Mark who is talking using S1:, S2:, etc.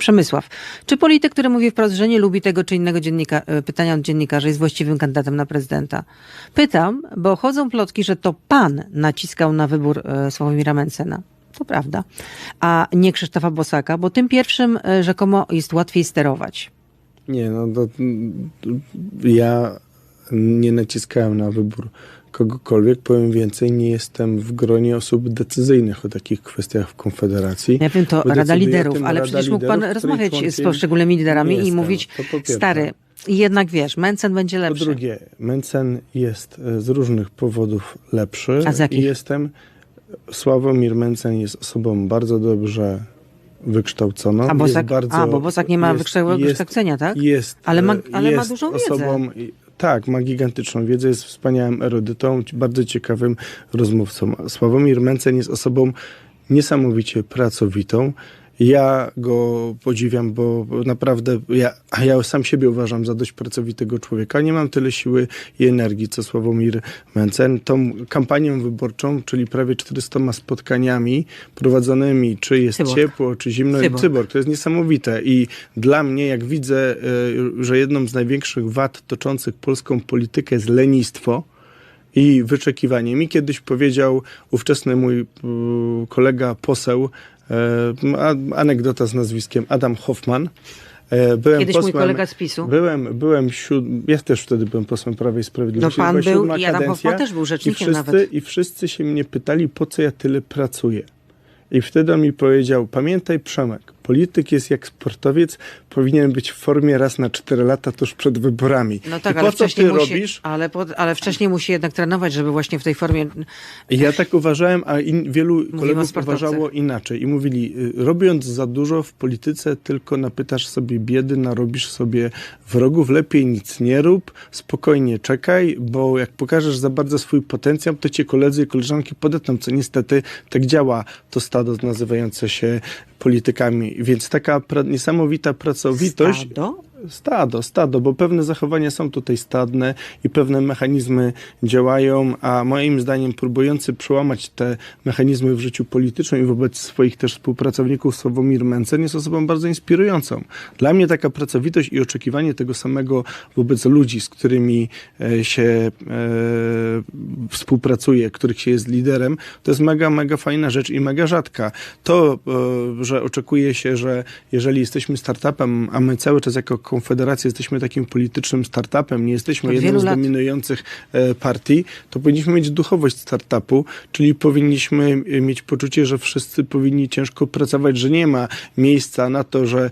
S1: Przemysław, czy polityk, który mówi wprost, że nie lubi tego czy innego dziennika, e, pytania od dziennikarza, jest właściwym kandydatem na prezydenta? Pytam, bo chodzą plotki, że to pan naciskał na wybór e, Sławomira Mencena. To prawda. A nie Krzysztofa Bosaka, bo tym pierwszym e, rzekomo jest łatwiej sterować.
S2: Nie, no to mm, ja nie naciskałem na wybór kogokolwiek. Powiem więcej, nie jestem w gronie osób decyzyjnych o takich kwestiach w Konfederacji.
S1: Ja wiem, to Rada Liderów, ale
S2: Rada
S1: przecież mógł pan rozmawiać z poszczególnymi liderami i mówić,
S2: po
S1: stary, jednak wiesz, Mencen będzie
S2: Po
S1: lepszy.
S2: drugie, Mencen jest e, z różnych powodów lepszy.
S1: A z jakich?
S2: I jestem, Sławomir Mencen jest osobą bardzo dobrze wykształconą.
S1: A, Bosak,
S2: bardzo,
S1: a bo Bosak nie ma
S2: jest-
S1: wykształcenia, tak?
S2: Jest,
S1: Ale ma-
S2: e,
S1: ale ma
S2: jest
S1: dużą wiedzę.
S2: osobą, Tak, ma gigantyczną wiedzę, jest wspaniałym erudytą, bardzo ciekawym rozmówcą. Sławomir Mencen jest osobą niesamowicie pracowitą. Ja go podziwiam, bo naprawdę ja, a ja sam siebie uważam za dość pracowitego człowieka. Nie mam tyle siły i energii, co Sławomir Mencen. Tą kampanią wyborczą, czyli prawie 400 spotkaniami prowadzonymi, czy jest
S1: Cyborg.
S2: ciepło, czy zimno,
S1: Cyborg.
S2: cyborg. To jest niesamowite i dla mnie, jak widzę, y, że jedną z największych wad toczących polską politykę jest lenistwo i wyczekiwanie. Mi kiedyś powiedział ówczesny mój y, kolega poseł, a- anegdota z nazwiskiem Adam Hoffman. E, Byłem
S1: Kiedyś mój
S2: posłem,
S1: kolega z PiSu.
S2: Byłem, byłem siód... ja też wtedy byłem posłem Prawej i Sprawiedliwości.
S1: No pan był i Adam Hoffman też był
S2: i
S1: rzecznikiem
S2: wszyscy,
S1: nawet.
S2: I wszyscy się mnie pytali, po co ja tyle pracuję. I wtedy on mi powiedział, pamiętaj Przemek, polityk jest jak sportowiec, powinien być w formie raz na 4 lata tuż przed wyborami.
S1: No tak,
S2: I
S1: ale
S2: po co
S1: wcześniej,
S2: ty
S1: musi,
S2: robisz?
S1: ale, po, ale wcześniej musi jednak trenować, żeby właśnie w tej formie...
S2: Ja tak uważałem, a in, wielu
S1: o
S2: kolegów uważało inaczej. I mówili, y, robiąc za dużo w polityce, tylko napytasz sobie biedy, narobisz sobie wrogów. Lepiej nic nie rób, spokojnie czekaj, bo jak pokażesz za bardzo swój potencjał, to cię koledzy i koleżanki podetną, co niestety tak działa to stado nazywające się politykami. Więc taka pra niesamowita pracowitość...
S1: Stado?
S2: Stado, stado, bo pewne zachowania są tutaj stadne i pewne mechanizmy działają, a moim zdaniem próbujący przełamać te mechanizmy w życiu politycznym i wobec swoich też współpracowników Sławomir Mencen jest osobą bardzo inspirującą. Dla mnie taka pracowitość i oczekiwanie tego samego wobec ludzi, z którymi e, się e, współpracuje, których się jest liderem, to jest mega, mega fajna rzecz i mega rzadka. To, e, że oczekuje się, że jeżeli jesteśmy startupem, a my cały czas jako Konfederacja jesteśmy takim politycznym startupem, nie jesteśmy jedną z
S1: lat.
S2: dominujących e, partii, to powinniśmy mieć duchowość startupu, czyli powinniśmy mieć poczucie, że wszyscy powinni ciężko pracować, że nie ma miejsca na to, że